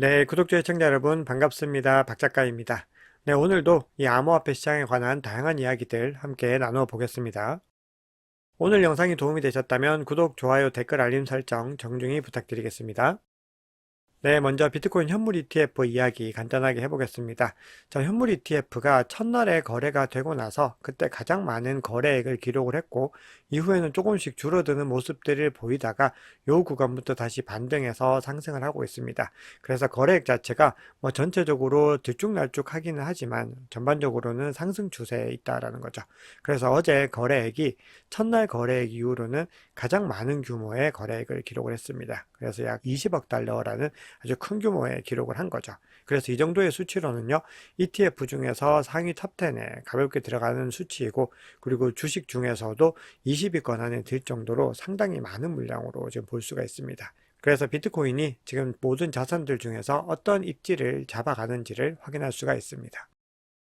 네, 구독자 시청자 여러분 반갑습니다. 박 작가입니다. 네, 오늘도 이 암호화폐 시장에 관한 다양한 이야기들 함께 나누어 보겠습니다. 오늘 영상이 도움이 되셨다면 구독, 좋아요, 댓글, 알림 설정 정중히 부탁드리겠습니다. 네, 먼저 비트코인 현물 ETF 이야기 간단하게 해보겠습니다. 자, 현물 ETF가 첫날에 거래가 되고 나서 그때 가장 많은 거래액을 기록을 했고, 이후에는 조금씩 줄어드는 모습들을 보이다가 요 구간부터 다시 반등해서 상승을 하고 있습니다. 그래서 거래액 자체가 뭐 전체적으로 들쭉날쭉 하기는 하지만 전반적으로는 상승 추세에 있다라는 거죠. 그래서 어제 거래액이 첫날 거래액 이후로는 가장 많은 규모의 거래액을 기록을 했습니다. 그래서 약 20억 달러라는 아주 큰 규모의 기록을 한 거죠. 그래서 이 정도의 수치로는요, ETF 중에서 상위 탑10에 가볍게 들어가는 수치이고, 그리고 주식 중에서도 20위권 안에 들 정도로 상당히 많은 물량으로 지금 볼 수가 있습니다. 그래서 비트코인이 지금 모든 자산들 중에서 어떤 입지를 잡아가는지를 확인할 수가 있습니다.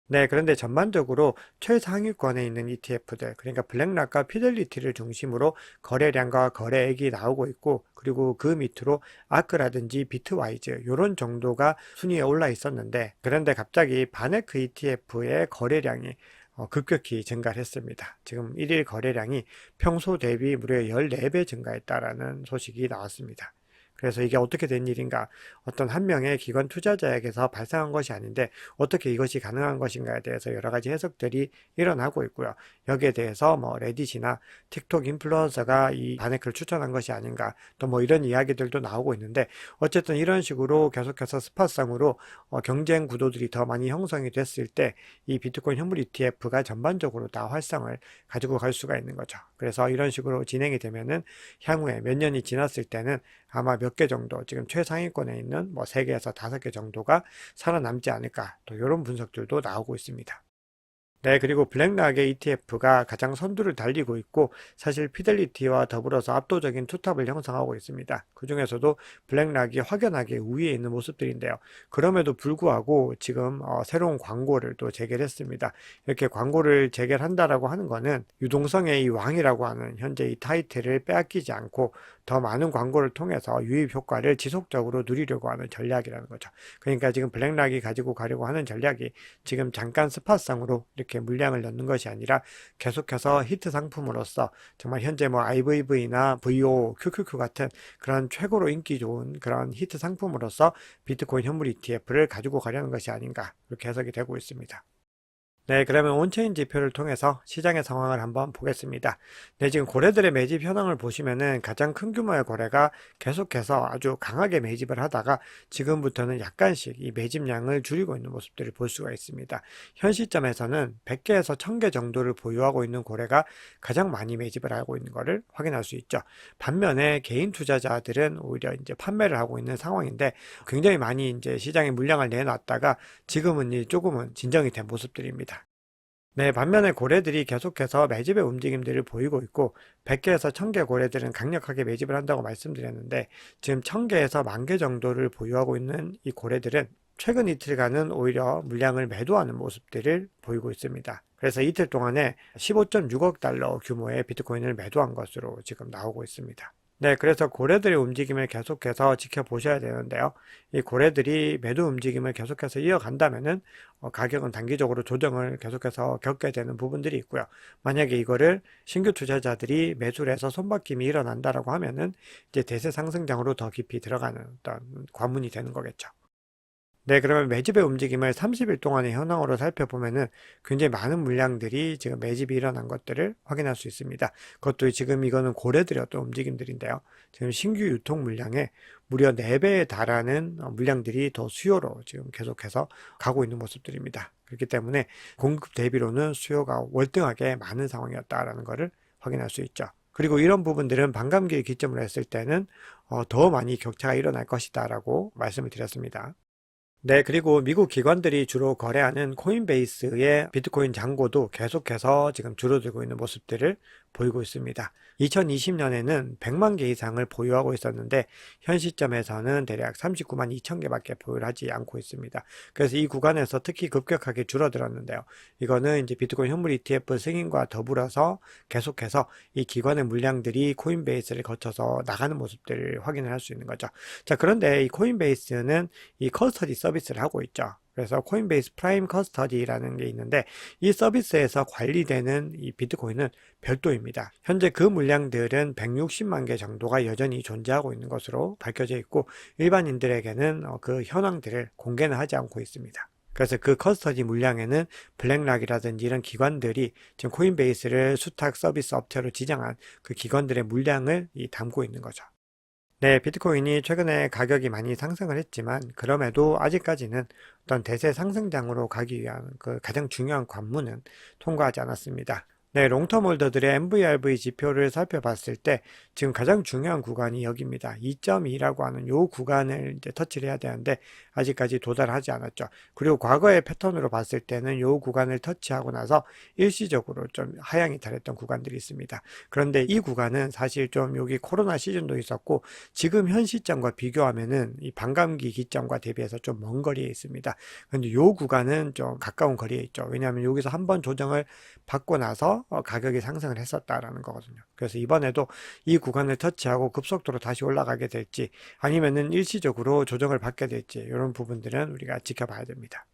네, 그런데 전반적으로 최상위권에 있는 ETF들, 그러니까 블랙락과 피델리티를 중심으로 거래량과 거래액이 나오고 있고, 그리고 그 밑으로 아크라든지 비트와이즈, 이런 정도가 순위에 올라 있었는데, 그런데 갑자기 바네크 ETF의 거래량이 어, 급격히 증가를 했습니다. 지금 1일 거래량이 평소 대비 무려 14배 증가했다라는 소식이 나왔습니다. 그래서 이게 어떻게 된 일인가? 어떤 한 명의 기관 투자자에게서 발생한 것이 아닌데 어떻게 이것이 가능한 것인가에 대해서 여러 가지 해석들이 일어나고 있고요. 여기에 대해서 뭐 레딧이나 틱톡 인플루언서가 이 바네크를 추천한 것이 아닌가 또 뭐 이런 이야기들도 나오고 있는데 어쨌든 이런 식으로 계속해서 스팟상으로 어 경쟁 구도들이 더 많이 형성이 됐을 때 이 비트코인 현물 ETF가 전반적으로 다 활성을 가지고 갈 수가 있는 거죠. 그래서 이런 식으로 진행이 되면은 향후에 몇 년이 지났을 때는 아마 몇 개 정도 지금 최상위권에 있는 뭐 3개에서 5개 정도가 살아남지 않을까 또 이런 분석들도 나오고 있습니다. 네, 그리고 블랙락의 ETF가 가장 선두를 달리고 있고 사실 피델리티와 더불어서 압도적인 투탑을 형성하고 있습니다. 그 중에서도 블랙락이 확연하게 우위에 있는 모습들인데요. 그럼에도 불구하고 지금 어, 새로운 광고를 또 재개했습니다. 이렇게 광고를 재개한다라고 하는 거는 유동성의 이 왕이라고 하는 현재 이 타이틀을 빼앗기지 않고 더 많은 광고를 통해서 유입 효과를 지속적으로 누리려고 하는 전략이라는 거죠. 그러니까 지금 블랙락이 가지고 가려고 하는 전략이 지금 잠깐 스팟상으로 이렇게 물량을 넣는 것이 아니라 계속해서 히트 상품으로서 정말 현재 뭐 IVV나 VO, QQQ 같은 그런 최고로 인기 좋은 그런 히트 상품으로서 비트코인 현물 ETF를 가지고 가려는 것이 아닌가 이렇게 해석이 되고 있습니다. 네, 그러면 온체인 지표를 통해서 시장의 상황을 한번 보겠습니다. 네, 지금 고래들의 매집 현황을 보시면은 가장 큰 규모의 고래가 계속해서 아주 강하게 매집을 하다가 지금부터는 약간씩 이 매집량을 줄이고 있는 모습들을 볼 수가 있습니다. 현 시점에서는 100개에서 1000개 정도를 보유하고 있는 고래가 가장 많이 매집을 하고 있는 것을 확인할 수 있죠. 반면에 개인 투자자들은 오히려 이제 판매를 하고 있는 상황인데 굉장히 많이 이제 시장에 물량을 내놨다가 지금은 이 조금은 진정이 된 모습들입니다. 네, 반면에 고래들이 계속해서 매집의 움직임들을 보이고 있고 100개에서 1000개 고래들은 강력하게 매집을 한다고 말씀드렸는데 지금 1000개에서 10,000개 정도를 보유하고 있는 이 고래들은 최근 이틀간은 오히려 물량을 매도하는 모습들을 보이고 있습니다. 그래서 이틀 동안에 15.6억 달러 규모의 비트코인을 매도한 것으로 지금 나오고 있습니다. 네, 그래서 고래들의 움직임을 계속해서 지켜보셔야 되는데요. 이 고래들이 매도 움직임을 계속해서 이어간다면은 어, 가격은 단기적으로 조정을 계속해서 겪게 되는 부분들이 있고요. 만약에 이거를 신규 투자자들이 매수를 해서 손바뀜이 일어난다라고 하면은 이제 대세 상승장으로 더 깊이 들어가는 어떤 관문이 되는 거겠죠. 네, 그러면 매집의 움직임을 30일 동안의 현황으로 살펴보면은 굉장히 많은 물량들이 지금 매집이 일어난 것들을 확인할 수 있습니다. 그것도 지금 이거는 고래들의 어떤 움직임들인데요. 지금 신규 유통 물량의 무려 4배에 달하는 어, 물량들이 더 수요로 지금 계속해서 가고 있는 모습들입니다. 그렇기 때문에 공급 대비로는 수요가 월등하게 많은 상황이었다라는 것을 확인할 수 있죠. 그리고 이런 부분들은 반감기를 기점으로 했을 때는 어, 더 많이 격차가 일어날 것이다라고 말씀을 드렸습니다. 네, 그리고 미국 기관들이 주로 거래하는 코인베이스의 비트코인 잔고도 계속해서 지금 줄어들고 있는 모습들을 보이고 있습니다. 2020년에는 100만 개 이상을 보유하고 있었는데 현 시점에서는 대략 39만 2천 개밖에 보유를 하지 않고 있습니다. 그래서 이 구간에서 특히 급격하게 줄어들었는데요. 이거는 이제 비트코인 현물 ETF 승인과 더불어서 계속해서 이 기관의 물량들이 코인베이스를 거쳐서 나가는 모습들을 확인을 할 수 있는 거죠. 자, 그런데 이 코인베이스는 이 커스터디 서비스를 하고 있죠. 그래서 코인베이스 프라임 커스터디라는 게 있는데 이 서비스에서 관리되는 이 비트코인은 별도입니다. 현재 그 물량들은 160만 개 정도가 여전히 존재하고 있는 것으로 밝혀져 있고 일반인들에게는 어, 그 현황들을 공개는 하지 않고 있습니다. 그래서 그 커스터디 물량에는 블랙락이라든지 이런 기관들이 지금 코인베이스를 수탁 서비스 업체로 지정한 그 기관들의 물량을 담고 있는 거죠. 네, 비트코인이 최근에 가격이 많이 상승을 했지만 그럼에도 아직까지는 어떤 대세 상승장으로 가기 위한 그 가장 중요한 관문은 통과하지 않았습니다. 네, 롱텀 홀더들의 MVRV 지표를 살펴봤을 때 지금 가장 중요한 구간이 여기입니다. 2.2라고 하는 요 구간을 이제 터치를 해야 되는데 아직까지 도달하지 않았죠. 그리고 과거의 패턴으로 봤을 때는 요 구간을 터치하고 나서 일시적으로 좀 하향이 달했던 구간들이 있습니다. 그런데 이 구간은 사실 좀 여기 코로나 시즌도 있었고 지금 현 시점과 비교하면은 이 반감기 기점과 대비해서 좀 먼 거리에 있습니다. 그런데 요 구간은 좀 가까운 거리에 있죠. 왜냐하면 여기서 한 번 조정을 받고 나서 어, 가격이 상승을 했었다라는 거거든요. 그래서 이번에도 이 구간을 터치하고 급속도로 다시 올라가게 될지 아니면은 일시적으로 조정을 받게 될지 이런 부분들은 우리가 지켜봐야 됩니다.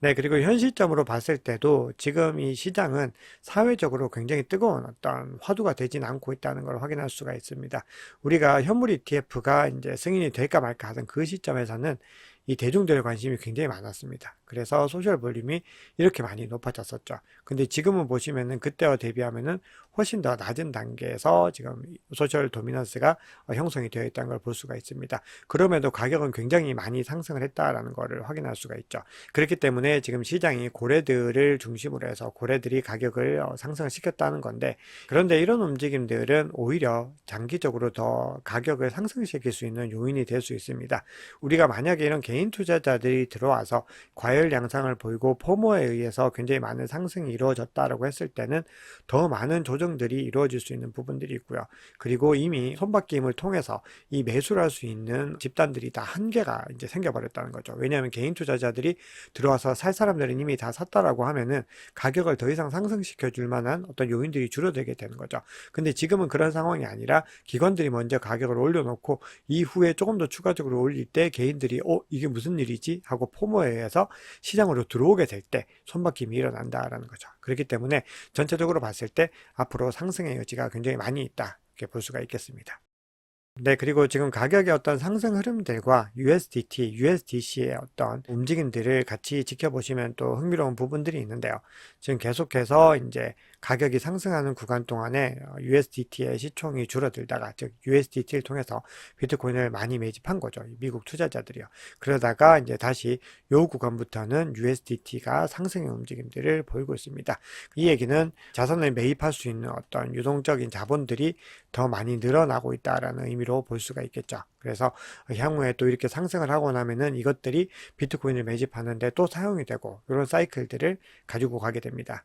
네, 그리고 현 시점으로 봤을 때도 지금 이 시장은 사회적으로 굉장히 뜨거운 어떤 화두가 되진 않고 있다는 걸 확인할 수가 있습니다. 우리가 현물 ETF가 이제 승인이 될까 말까 하던 그 시점에서는 이 대중들의 관심이 굉장히 많았습니다. 그래서 소셜 볼륨이 이렇게 많이 높아졌었죠. 근데 지금은 보시면은 그때와 대비하면은 훨씬 더 낮은 단계에서 지금 소셜 도미넌스가 형성이 되어 있다는 걸 볼 수가 있습니다. 그럼에도 가격은 굉장히 많이 상승을 했다라는 것을 확인할 수가 있죠. 그렇기 때문에 지금 시장이 고래들을 중심으로 해서 고래들이 가격을 어, 상승을 시켰다는 건데 그런데 이런 움직임들은 오히려 장기적으로 더 가격을 상승시킬 수 있는 요인이 될 수 있습니다. 우리가 만약에 이런 개인 투자자들이 들어와서 과열 양상을 보이고 포모에 의해서 굉장히 많은 상승이 이루어졌다라고 했을 때는 더 많은 조정들이 이루어질 수 있는 부분들이 있고요. 그리고 이미 손바뀜을 통해서 이 매수를 할 수 있는 집단들이 다 한계가 이제 생겨버렸다는 거죠. 왜냐하면 개인 투자자들이 들어와서 살 사람들은 이미 다 샀다라고 하면은 가격을 더 이상 상승시켜 줄 만한 어떤 요인들이 줄어들게 되는 거죠. 근데 지금은 그런 상황이 아니라 기관들이 먼저 가격을 올려놓고 이후에 조금 더 추가적으로 올릴 때 개인들이 어 이게 무슨 일이지 하고 포모에 의해서 시장으로 들어오게 될 때 손바뀜이 일어난다라는 거죠. 그렇기 때문에 전체적으로 봤을 때 앞으로 상승의 여지가 굉장히 많이 있다 이렇게 볼 수가 있겠습니다. 네, 그리고 지금 가격의 어떤 상승 흐름들과 USDT, USDC의 어떤 움직임들을 같이 지켜보시면 또 흥미로운 부분들이 있는데요. 지금 계속해서 이제 가격이 상승하는 구간 동안에 USDT의 시총이 줄어들다가 즉 USDT를 통해서 비트코인을 많이 매집한 거죠. 미국 투자자들이요. 그러다가 이제 다시 요 구간부터는 USDT가 상승의 움직임들을 보이고 있습니다. 이 얘기는 자산을 매입할 수 있는 어떤 유동적인 자본들이 더 많이 늘어나고 있다라는 의미로 볼 수가 있겠죠. 그래서 향후에 또 이렇게 상승을 하고 나면은 이것들이 비트코인을 매집하는데 또 사용이 되고 이런 사이클들을 가지고 가게 됩니다.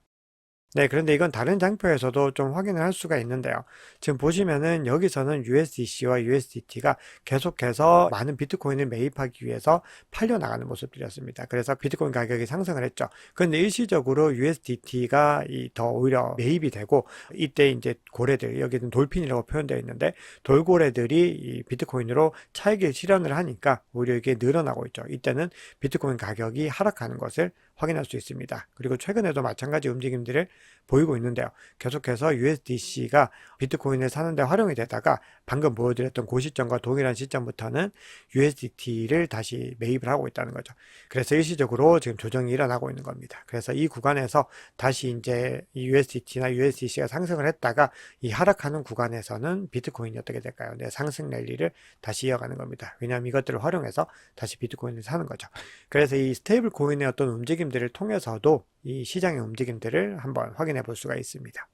네, 그런데 이건 다른 장표에서도 좀 확인을 할 수가 있는데요. 지금 보시면은 여기서는 USDC와 USDT가 계속해서 많은 비트코인을 매입하기 위해서 팔려 나가는 모습들이었습니다. 그래서 비트코인 가격이 상승을 했죠. 그런데 일시적으로 USDT가 더 오히려 매입이 되고 이때 이제 고래들, 여기는 돌핀이라고 표현되어 있는데 돌고래들이 이 비트코인으로 차익을 실현을 하니까 오히려 이게 늘어나고 있죠. 이때는 비트코인 가격이 하락하는 것을 확인할 수 있습니다. 그리고 최근에도 마찬가지 움직임들을 보이고 있는데요. 계속해서 USDC가 비트코인을 사는데 활용이 되다가 방금 보여드렸던 고 시점과 동일한 시점부터는 USDT를 다시 매입을 하고 있다는 거죠. 그래서 일시적으로 지금 조정이 일어나고 있는 겁니다. 그래서 이 구간에서 다시 이제 USDT나 USDC가 상승을 했다가 이 하락하는 구간에서는 비트코인이 어떻게 될까요? 네, 상승 랠리를 다시 이어가는 겁니다. 왜냐하면 이것들을 활용해서 다시 비트코인을 사는 거죠. 그래서 이 스테이블 코인의 어떤 움직임들을 통해서도 이 시장의 움직임들을 한번 확인해 볼 수가 있습니다.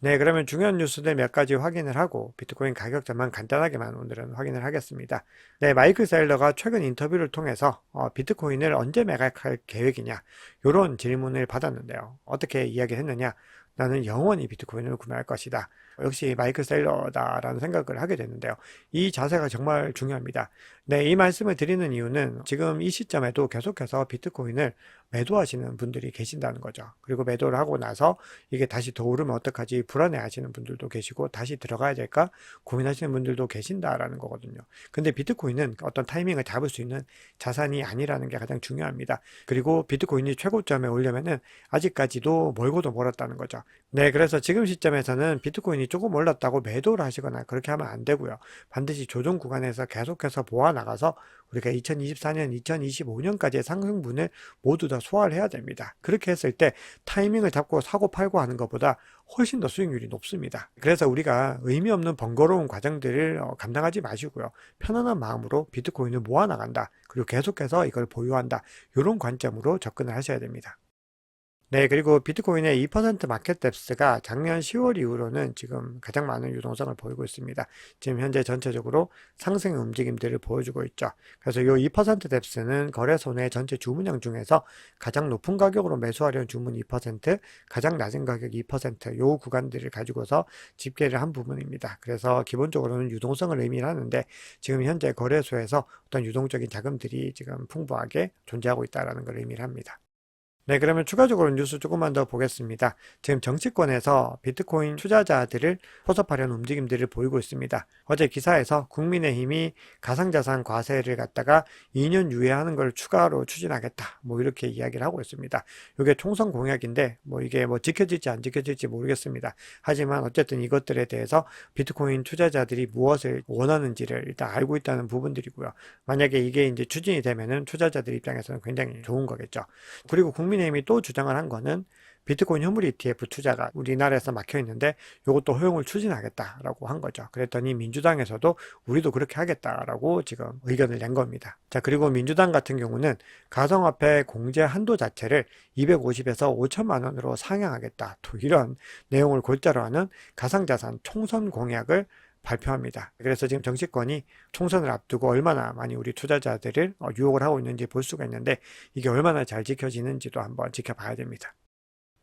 네, 그러면 중요한 뉴스들 몇 가지 확인을 하고 비트코인 가격전만 간단하게만 오늘은 확인을 하겠습니다. 네, 마이클 사일러가 최근 인터뷰를 통해서 어, 비트코인을 언제 매각할 계획이냐 이런 질문을 받았는데요. 어떻게 이야기를 했느냐? 나는 영원히 비트코인을 구매할 것이다. 역시 마이클 셀러다라는 생각을 하게 되는데요. 이 자세가 정말 중요합니다. 네, 이 말씀을 드리는 이유는 지금 이 시점에도 계속해서 비트코인을 매도하시는 분들이 계신다는 거죠. 그리고 매도를 하고 나서 이게 다시 더 오르면 어떡하지 불안해 하시는 분들도 계시고 다시 들어가야 될까 고민하시는 분들도 계신다라는 거거든요. 근데 비트코인은 어떤 타이밍을 잡을 수 있는 자산이 아니라는 게 가장 중요합니다. 그리고 비트코인이 최고점에 오려면은 아직까지도 멀고도 멀었다는 거죠. 네, 그래서 지금 시점에서는 비트코인이 조금 올랐다고 매도를 하시거나 그렇게 하면 안 되고요. 반드시 조정 구간에서 계속해서 보아 나가서 우리가 2024년, 2025년까지의 상승분을 모두 다 소화를 해야 됩니다. 그렇게 했을 때 타이밍을 잡고 사고 팔고 하는 것보다 훨씬 더 수익률이 높습니다. 그래서 우리가 의미 없는 번거로운 과정들을 어, 감당하지 마시고요. 편안한 마음으로 비트코인을 모아 나간다. 그리고 계속해서 이걸 보유한다. 이런 관점으로 접근을 하셔야 됩니다. 네, 그리고 비트코인의 2% 마켓 뎁스가 작년 10월 이후로는 지금 가장 많은 유동성을 보이고 있습니다. 지금 현재 전체적으로 상승의 움직임들을 보여주고 있죠. 그래서 이 2% 뎁스는 거래소 내 전체 주문량 중에서 가장 높은 가격으로 매수하려는 주문 2%, 가장 낮은 가격 2%요 구간들을 가지고서 집계를 한 부분입니다. 그래서 기본적으로는 유동성을 의미하는데 지금 현재 거래소에서 어떤 유동적인 자금들이 지금 풍부하게 존재하고 있다는 걸 의미를 합니다. 네, 그러면 추가적으로 뉴스 조금만 더 보겠습니다. 지금 정치권에서 비트코인 투자자들을 포섭하려는 움직임들을 보이고 있습니다. 어제 기사에서 국민의힘이 가상자산 과세를 갖다가 2년 유예하는 걸 추가로 추진하겠다. 뭐 이렇게 이야기를 하고 있습니다. 이게 총선 공약인데 뭐 이게 뭐 지켜질지 안 지켜질지 모르겠습니다. 하지만 어쨌든 이것들에 대해서 비트코인 투자자들이 무엇을 원하는지를 일단 알고 있다는 부분들이고요. 만약에 이게 이제 추진이 되면은 투자자들 입장에서는 굉장히 좋은 거겠죠. 그리고 국민 국민의힘이 또 주장을 한 거는 비트코인 현물 ETF 투자가 우리나라에서 막혀 있는데 이것도 허용을 추진하겠다라고 한 거죠. 그랬더니 민주당에서도 우리도 그렇게 하겠다라고 지금 의견을 낸 겁니다. 자, 그리고 민주당 같은 경우는 가상화폐 공제 한도 자체를 250에서 5천만 원으로 상향하겠다. 또 이런 내용을 골자로 하는 가상자산 총선 공약을 발표합니다. 그래서 지금 정치권이 총선을 앞두고 얼마나 많이 우리 투자자들을 어, 유혹을 하고 있는지 볼 수가 있는데 이게 얼마나 잘 지켜지는지도 한번 지켜봐야 됩니다.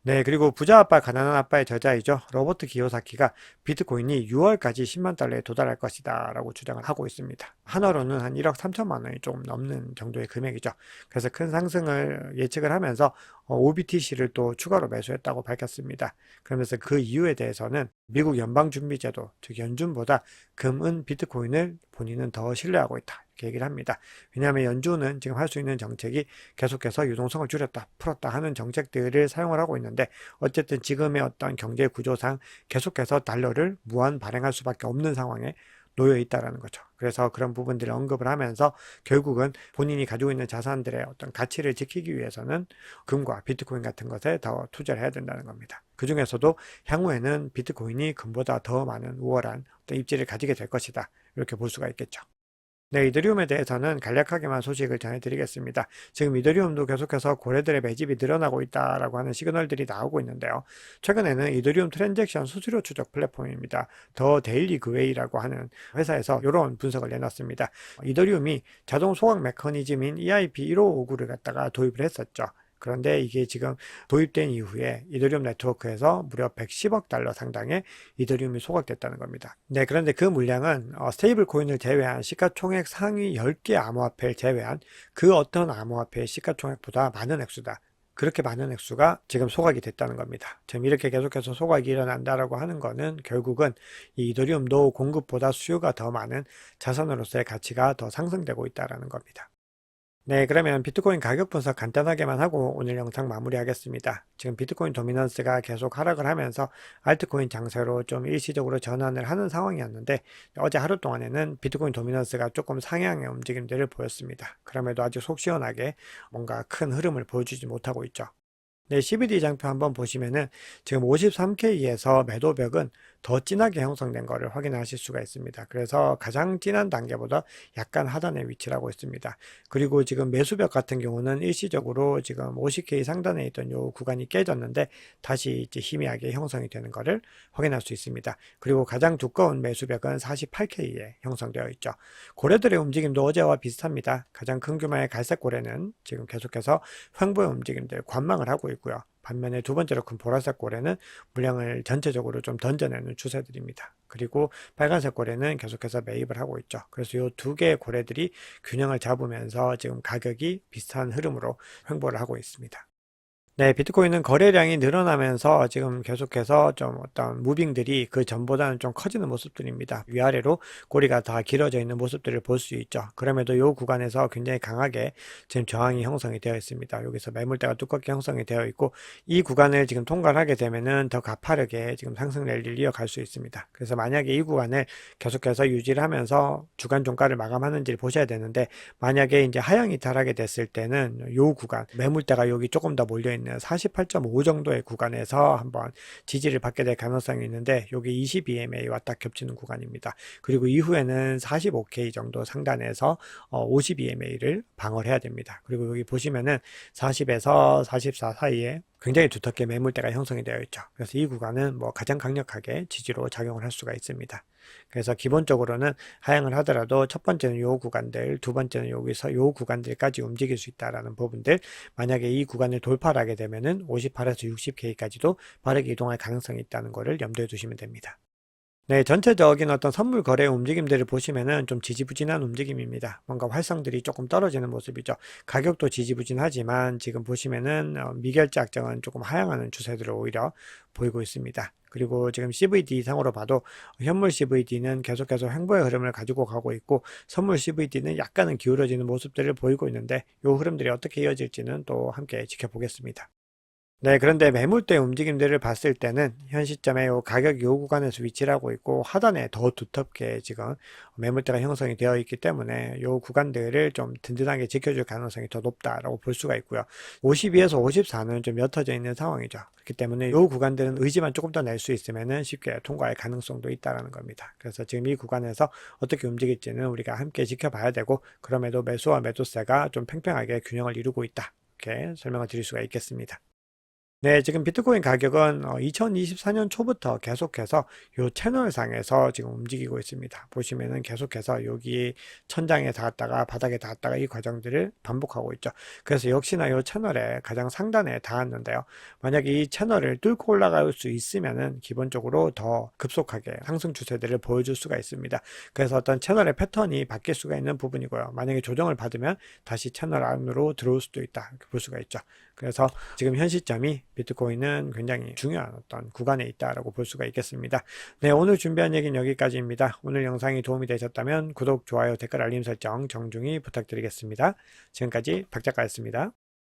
네, 그리고 부자 아빠, 가난한 아빠의 저자이죠. 로버트 기요사키가 비트코인이 6월까지 10만 달러에 도달할 것이다 라고 주장을 하고 있습니다. 한화로는 한 1억 3천만 원이 조금 넘는 정도의 금액이죠. 그래서 큰 상승을 예측을 하면서 OBTC를 또 추가로 매수했다고 밝혔습니다. 그러면서 그 이유에 대해서는 미국 연방준비제도, 즉 연준보다 금은 비트코인을 본인은 더 신뢰하고 있다. 이렇게 얘기를 합니다. 왜냐하면 연준은 지금 할 수 있는 정책이 계속해서 유동성을 줄였다, 풀었다 하는 정책들을 사용을 하고 있는데 어쨌든 지금의 어떤 경제 구조상 계속해서 달러를 무한 발행할 수밖에 없는 상황에 놓여 있다라는 거죠. 그래서 그런 부분들을 언급을 하면서 결국은 본인이 가지고 있는 자산들의 어떤 가치를 지키기 위해서는 금과 비트코인 같은 것에 더 투자를 해야 된다는 겁니다. 그 중에서도 향후에는 비트코인이 금보다 더 많은 우월한 어떤 입지를 가지게 될 것이다. 이렇게 볼 수가 있겠죠. 네, 이더리움에 대해서는 간략하게만 소식을 전해드리겠습니다. 지금 이더리움도 계속해서 고래들의 매집이 늘어나고 있다라고 하는 시그널들이 나오고 있는데요. 최근에는 이더리움 트랜잭션 수수료 추적 플랫폼입니다. 더 데일리 그웨이라고 하는 회사에서 이런 분석을 내놨습니다. 이더리움이 자동 소각 메커니즘인 EIP 1559를 갖다가 도입을 했었죠. 그런데 이게 지금 도입된 이후에 이더리움 네트워크에서 무려 110억 달러 상당의 이더리움이 소각됐다는 겁니다. 네, 그런데 그 물량은 어, 스테이블 코인을 제외한 시가총액 상위 10개 암호화폐를 제외한 그 어떤 암호화폐의 시가총액보다 많은 액수다. 그렇게 많은 액수가 지금 소각이 됐다는 겁니다. 지금 이렇게 계속해서 소각이 일어난다라고 하는 거는 결국은 이 이더리움도 공급보다 수요가 더 많은 자산으로서의 가치가 더 상승되고 있다는 겁니다. 네, 그러면 비트코인 가격 분석 간단하게만 하고 오늘 영상 마무리하겠습니다. 지금 비트코인 도미넌스가 계속 하락을 하면서 알트코인 장세로 좀 일시적으로 전환을 하는 상황이었는데 어제 하루 동안에는 비트코인 도미넌스가 조금 상향의 움직임들을 보였습니다. 그럼에도 아주 속 시원하게 뭔가 큰 흐름을 보여주지 못하고 있죠. 네, CBD 장표 한번 보시면은 지금 53K에서 매도벽은 더 진하게 형성된 것을 확인하실 수가 있습니다. 그래서 가장 진한 단계보다 약간 하단에 위치하고 있습니다. 그리고 지금 매수벽 같은 경우는 일시적으로 지금 50K 상단에 있던 요 구간이 깨졌는데 다시 이제 희미하게 형성이 되는 것을 확인할 수 있습니다. 그리고 가장 두꺼운 매수벽은 48K에 형성되어 있죠. 고래들의 움직임도 어제와 비슷합니다. 가장 큰 규모의 갈색 고래는 지금 계속해서 횡보의 움직임들 관망을 하고 있고요. 반면에 두 번째로 큰 보라색 고래는 물량을 전체적으로 좀 던져내는 추세들입니다. 그리고 빨간색 고래는 계속해서 매입을 하고 있죠. 그래서 이 두 개의 고래들이 균형을 잡으면서 지금 가격이 비슷한 흐름으로 횡보를 하고 있습니다. 네, 비트코인은 거래량이 늘어나면서 지금 계속해서 좀 어떤 무빙들이 그 전보다는 좀 커지는 모습들입니다. 위아래로 고리가 다 길어져 있는 모습들을 볼 수 있죠. 그럼에도 이 구간에서 굉장히 강하게 지금 저항이 형성이 되어 있습니다. 여기서 매물대가 두껍게 형성이 되어 있고 이 구간을 지금 통과를 하게 되면은 더 가파르게 지금 상승 랠리를 이어갈 수 있습니다. 그래서 만약에 이 구간을 계속해서 유지를 하면서 주간 종가를 마감하는지를 보셔야 되는데 만약에 이제 하향 이탈하게 됐을 때는 이 구간 매물대가 여기 조금 더 몰려 있는 48.5 정도의 구간에서 한번 지지를 받게 될 가능성이 있는데 여기 22MA와 딱 겹치는 구간입니다. 그리고 이후에는 45K 정도 상단에서 52MA를 방어를 해야 됩니다. 그리고 여기 보시면은 40에서 44 사이에 굉장히 두텁게 매물대가 형성이 되어 있죠. 그래서 이 구간은 뭐 가장 강력하게 지지로 작용을 할 수가 있습니다. 그래서 기본적으로는 하향을 하더라도 첫 번째는 요 구간들, 두 번째는 여기서 요 구간들까지 움직일 수 있다라는 부분들, 만약에 이 구간을 돌파를 하게 되면은 58에서 60K까지도 빠르게 이동할 가능성이 있다는 것을 염두에 두시면 됩니다. 네, 전체적인 어떤 선물 거래 움직임들을 보시면은 좀 지지부진한 움직임입니다. 뭔가 활성들이 조금 떨어지는 모습이죠. 가격도 지지부진하지만 지금 보시면은 어, 미결제 악정은 조금 하향하는 추세들을 오히려 보이고 있습니다. 그리고 지금 CVD 이상으로 봐도 현물 CVD는 계속해서 횡보의 흐름을 가지고 가고 있고 선물 CVD는 약간은 기울어지는 모습들을 보이고 있는데 이 흐름들이 어떻게 이어질지는 또 함께 지켜보겠습니다. 네, 그런데 매물대 움직임들을 봤을 때는 현 시점에 요 가격 요 구간에서 위치를 하고 있고 하단에 더 두텁게 지금 매물대가 형성이 되어 있기 때문에 요 구간들을 좀 든든하게 지켜줄 가능성이 더 높다라고 볼 수가 있고요. 52에서 54는 좀 옅어져 있는 상황이죠. 그렇기 때문에 요 구간들은 의지만 조금 더 낼 수 있으면은 쉽게 통과할 가능성도 있다라는 겁니다. 그래서 지금 이 구간에서 어떻게 움직일지는 우리가 함께 지켜봐야 되고 그럼에도 매수와 매도세가 좀 팽팽하게 균형을 이루고 있다. 이렇게 설명을 드릴 수가 있겠습니다. 네, 지금 비트코인 가격은 2024년 초부터 계속해서 이 채널상에서 지금 움직이고 있습니다. 보시면은 계속해서 여기 천장에 닿았다가 바닥에 닿았다가 이 과정들을 반복하고 있죠. 그래서 역시나 이 채널의 가장 상단에 닿았는데요. 만약에 이 채널을 뚫고 올라갈 수 있으면은 기본적으로 더 급속하게 상승 추세들을 보여줄 수가 있습니다. 그래서 어떤 채널의 패턴이 바뀔 수가 있는 부분이고요. 만약에 조정을 받으면 다시 채널 안으로 들어올 수도 있다. 이렇게 볼 수가 있죠. 그래서 지금 현 시점이 비트코인은 굉장히 중요한 어떤 구간에 있다라고 볼 수가 있겠습니다. 네, 오늘 준비한 얘기는 여기까지입니다. 오늘 영상이 도움이 되셨다면 구독, 좋아요, 댓글 알림 설정 정중히 부탁드리겠습니다. 지금까지 박 작가였습니다.